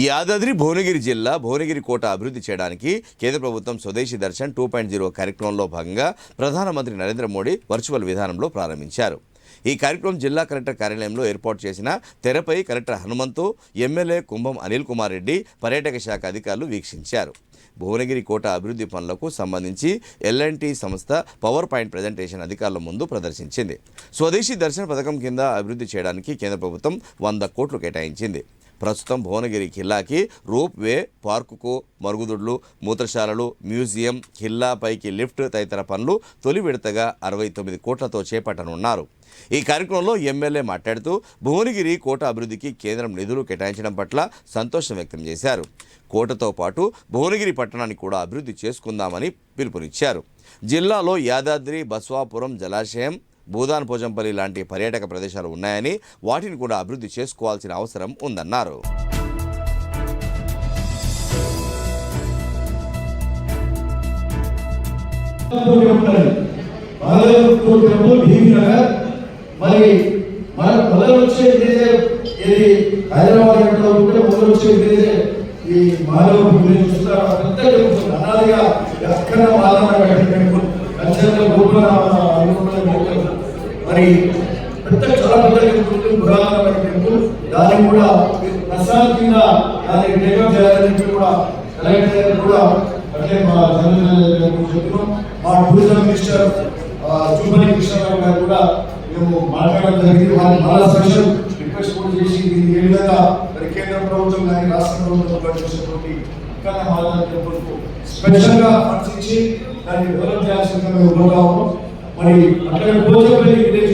ఈ యాదాద్రి భువనగిరి జిల్లా భువనగిరి కోట అభివృద్ధి చేయడానికి కేంద్ర ప్రభుత్వం స్వదేశీ దర్శన్ టూ పాయింట్ జీరో కార్యక్రమంలో భాగంగా ప్రధానమంత్రి నరేంద్ర మోడీ వర్చువల్ విధానంలో ప్రారంభించారు. ఈ కార్యక్రమం జిల్లా కలెక్టర్ కార్యాలయంలో ఏర్పాటు చేసిన తెరపై కలెక్టర్ హనుమంతు ఎమ్మెల్యే కుంభం అనిల్ కుమార్ రెడ్డి పర్యాటక శాఖ అధికారులు వీక్షించారు. భువనగిరి కోట అభివృద్ధి పనులకు సంబంధించి ఎల్ఎన్టీ సంస్థ పవర్ పాయింట్ ప్రజెంటేషన్ అధికారుల ముందు ప్రదర్శించింది. స్వదేశీ దర్శన పథకం కింద అభివృద్ధి చేయడానికి కేంద్ర ప్రభుత్వం వంద కోట్లు కేటాయించింది. ప్రస్తుతం భువనగిరి ఖిల్లాకి రోప్ వే పార్కుకు మరుగుదొడ్లు మూత్రశాలలు మ్యూజియం ఖిల్లా పైకి లిఫ్ట్ తదితర పనులు తొలి విడతగా అరవై తొమ్మిది కోట్లతో చేపట్టనున్నారు. ఈ కార్యక్రమంలో ఎమ్మెల్యే మాట్లాడుతూ భువనగిరి కోట అభివృద్ధికి కేంద్రం నిధులు కేటాయించడం పట్ల సంతోషం వ్యక్తం చేశారు. కోటతో పాటు భువనగిరి పట్టణాన్ని కూడా అభివృద్ధి చేసుకుందామని పిలుపునిచ్చారు. జిల్లాలో యాదాద్రి బస్వాపురం జలాశయం భూదాన్ పోజంపల్లి లాంటి పర్యాటక ప్రదేశాలు ఉన్నాయని వాటిని కూడా అభివృద్ధి చేసుకోవాల్సిన అవసరం ఉందన్నారు. మరి మన మొదలు వచ్చే ఇది హైదరాబాద్ ఎక్కడ ఉంటే మొదలు వచ్చే ఈ గురించి చూస్తారు అనాదిగా ఎక్కడ మరి పెద్ద చాలా పెద్ద టెంపుల్ పురాతనమైన టెంపుల్. దాన్ని కూడా ప్రసాద్ కింద దాన్ని డెవలప్ చేయాలని చెప్పి కూడా కలెక్టర్ కూడా అంటే మా చెప్తున్నాం. మా టూరిజం మినిస్టర్ చూపని కృష్ణరావు గారు కూడా మేము మాట్లాడడం జరిగింది. వారి చాలా సెక్షన్ రిక్వెస్ట్ కూడా చేసి దీన్ని ఏ విధంగా మరి కేంద్ర ప్రభుత్వం కానీ రాష్ట్ర ప్రభుత్వం కూడా చేసినటువంటి ఇక్కడ మాధవ టెంపుల్ స్పెషల్గా ఫండ్స్ ఇచ్చి దాన్ని డెవలప్ చేయాల్సిందిగా మేము ఉన్నాము మరి అక్కడ పోచపల్లి